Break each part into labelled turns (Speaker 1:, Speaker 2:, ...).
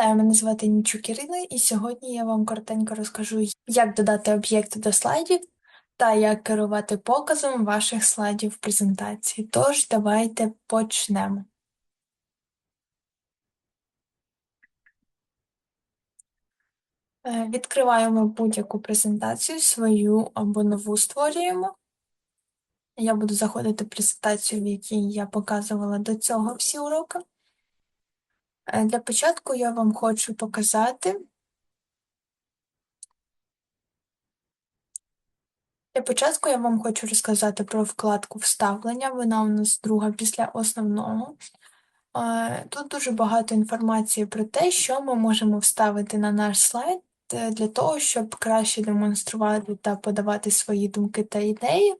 Speaker 1: Вітаю, мене звати Нічук Ірина, і сьогодні я вам коротенько розкажу, як додати об'єкти до слайдів та як керувати показом ваших слайдів в презентації. Тож, давайте почнемо. Е, Відкриваємо будь-яку презентацію, свою або нову створюємо. Я буду заходити в презентацію, в якій я показувала до цього всі уроки. Е, Для початку я вам хочу показати. Для початку я вам хочу розказати про вкладку вставлення. Вона у нас друга після основного. Е, Тут дуже багато інформації про те, що ми можемо вставити на наш слайд е, для того, щоб краще демонструвати та подавати свої думки та ідеї.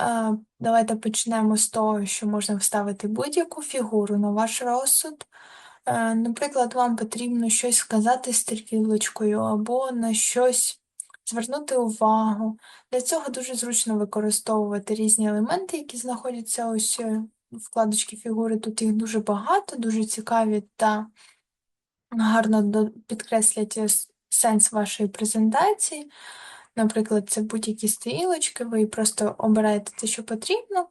Speaker 1: Е, Давайте почнемо з того, що можна вставити будь-яку фігуру на ваш розсуд. Е, Наприклад, вам потрібно щось сказати стрілочкою або на щось звернути увагу. Для цього дуже зручно використовувати різні елементи, які знаходяться ось е, в вкладочці фігури. Тут їх дуже багато, дуже цікаві та гарно підкреслять сенс вашої презентації. Наприклад, це будь-які стрілочки, ви просто обираєте те, що потрібно,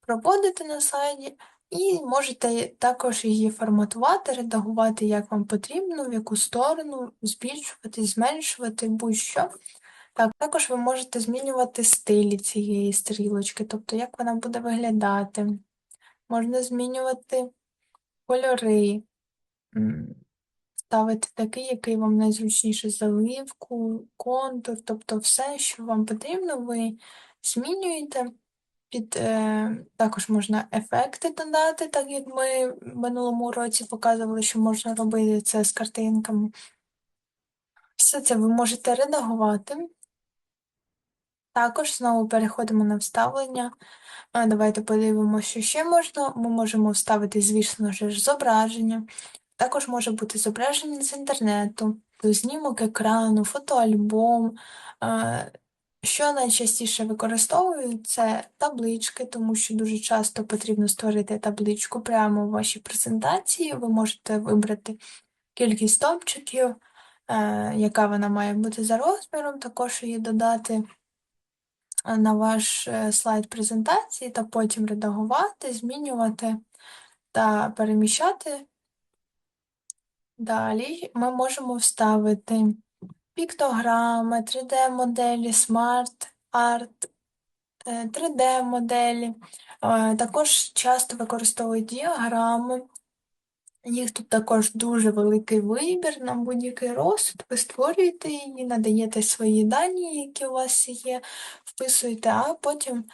Speaker 1: проводите на слайді, і можете також її форматувати, редагувати, як вам потрібно, в яку сторону, збільшувати, зменшувати, будь-що. Так, також ви можете змінювати стилі цієї стрілочки, тобто як вона буде виглядати. Можна змінювати кольори, ставити такий, який вам найзручніше заливку, контур, тобто все, що вам потрібно, ви змінюєте. Під, е, також можна ефекти додати, так як ми в минулому році показували, що можна робити це з картинками. Все це ви можете редагувати. Також знову переходимо на вставлення. Е, Давайте подивимося, що ще можна. Ми можемо вставити, звісно ж, зображення. Також може бути зображення з інтернету, знімок екрану, фотоальбом. Що найчастіше використовують, це таблички, тому що дуже часто потрібно створити табличку прямо в вашій презентації. Ви можете вибрати кількість стовпчиків, е, яка вона має бути за розміром, також її додати е, на ваш е, слайд презентації та потім редагувати, змінювати та переміщати. Далі ми можемо вставити піктограми, 3D-моделі, смарт-арт, 3D-моделі. Е, Також часто використовують діаграми. Їх тут також дуже великий вибір на будь-який розсуд. Ви створюєте її, надаєте свої дані, які у вас є, вписуєте, а потім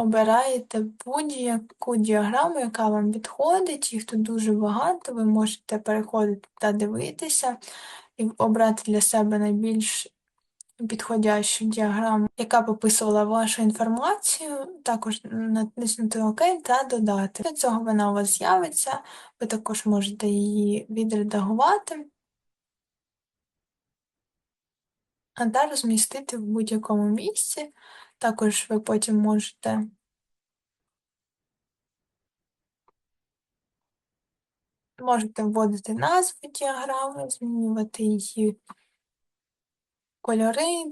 Speaker 1: обираєте будь-яку діаграму, яка вам підходить. Їх тут дуже багато. Ви можете переходити та дивитися і обрати для себе найбільш підходящу діаграму, яка б описувала вашу інформацію, також натиснути ОК та додати. Для цього вона у вас з'явиться, ви також можете її відредагувати та розмістити в будь-якому місці. Також ви потім можете можете вводити назву діаграми, змінювати її кольори.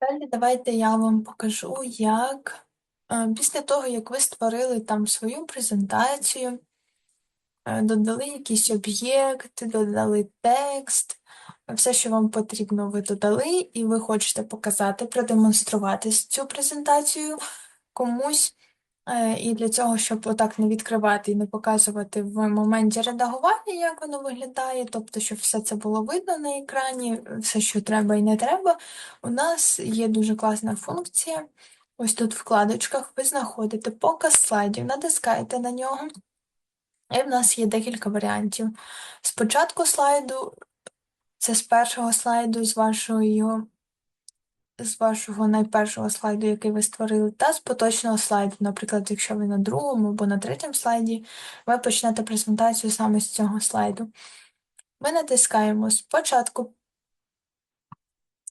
Speaker 1: Далі давайте я вам покажу, як е, після того, як ви створили там свою презентацію, е, додали якийсь об'єкт, додали текст, все, що вам потрібно, ви додали, і ви хочете показати, продемонструвати цю презентацію комусь. Е, І для цього, щоб отак не відкривати і не показувати в моменті редагування, як воно виглядає, тобто, щоб все це було видно на екрані, все, що треба і не треба, у нас є дуже класна функція. Ось тут в вкладочках ви знаходите показ слайдів, натискаєте на нього, і в нас є декілька варіантів. Спочатку слайду, це з першого слайду, з вашою з вашого найпершого слайду, який ви створили, та з поточного слайду. Наприклад, якщо ви на другому або на третьому слайді, ви почнете презентацію саме з цього слайду. Ми натискаємо спочатку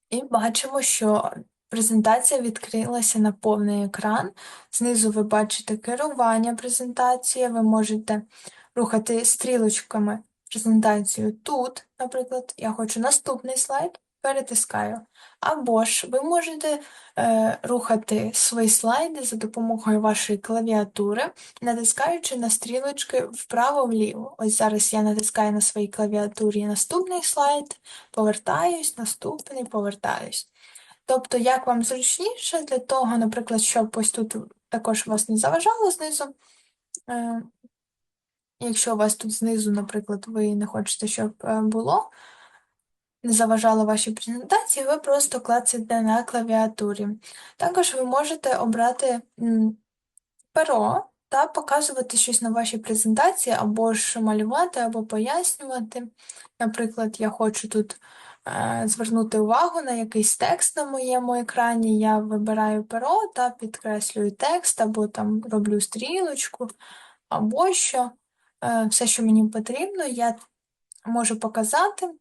Speaker 1: і бачимо, що презентація відкрилася на повний екран. Знизу ви бачите керування презентації, ви можете рухати стрілочками презентацію тут, наприклад, я хочу наступний слайд, перетискаю. Або ж ви можете е, рухати свої слайди за допомогою вашої клавіатури, натискаючи на стрілочки вправо-вліво. Ось зараз я натискаю на своїй клавіатурі наступний слайд, повертаюсь, наступний, повертаюсь. Тобто, як вам зручніше для того, наприклад, щоб ось тут також вас не заважало знизу. Якщо у вас тут знизу, наприклад, ви не хочете, щоб е, було, не заважало вашій презентації, ви просто клацаєте на клавіатурі. Також ви можете обрати перо та показувати щось на вашій презентації, або ж малювати, або пояснювати. Наприклад, я хочу тут е, звернути увагу на якийсь текст на моєму екрані, я вибираю перо та підкреслюю текст, або там роблю стрілочку, або що. Е, все, що мені потрібно, я можу показати.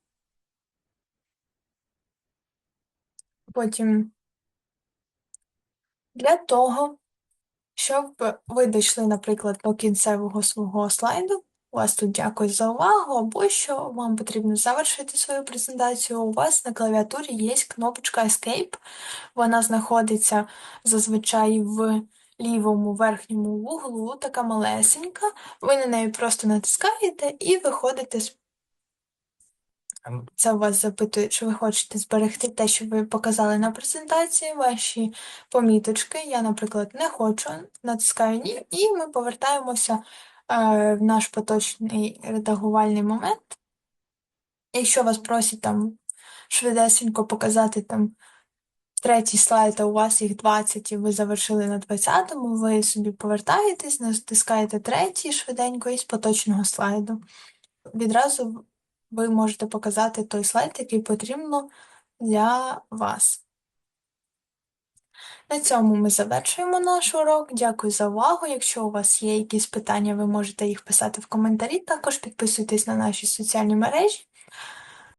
Speaker 1: Потім для того, щоб ви дійшли, наприклад, до кінцевого свого слайду, у вас тут дякую за увагу, або що вам потрібно завершити свою презентацію, у вас на клавіатурі є кнопочка Escape, вона знаходиться зазвичай в лівому верхньому вуглу, така малесенька, ви на неї просто натискаєте і виходите з це вас запитує, чи ви хочете зберегти те, що ви показали на презентації, ваші поміточки. Я, наприклад, не хочу, натискаю ні, і ми повертаємося е, в наш поточний редагувальний момент. Якщо вас просять там швидесенько показати там третій слайд, а у вас їх 20, і ви завершили на 20-му, ви собі повертаєтесь, натискаєте третій швиденько із поточного слайду. Відразу ви можете показати той слайд, який потрібно для вас. На цьому ми завершуємо наш урок. Дякую за увагу. Якщо у вас є якісь питання, ви можете їх писати в коментарі. Також підписуйтесь на наші соціальні мережі.